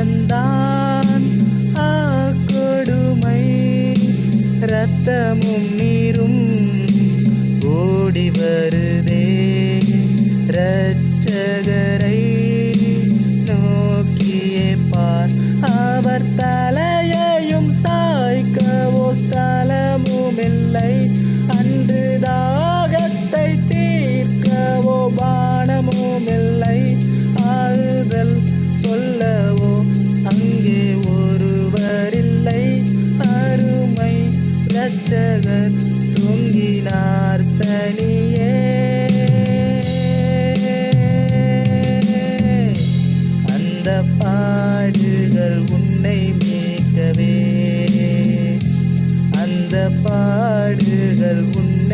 கடந்தான் ஆ கொடுமை. ரத்தமும் நீரும் இரட்சகர் தூங்கினார் தனியே. அந்த பாடுகள் உன்னை மீட்கவே. அந்த பாடுகள் உன்னை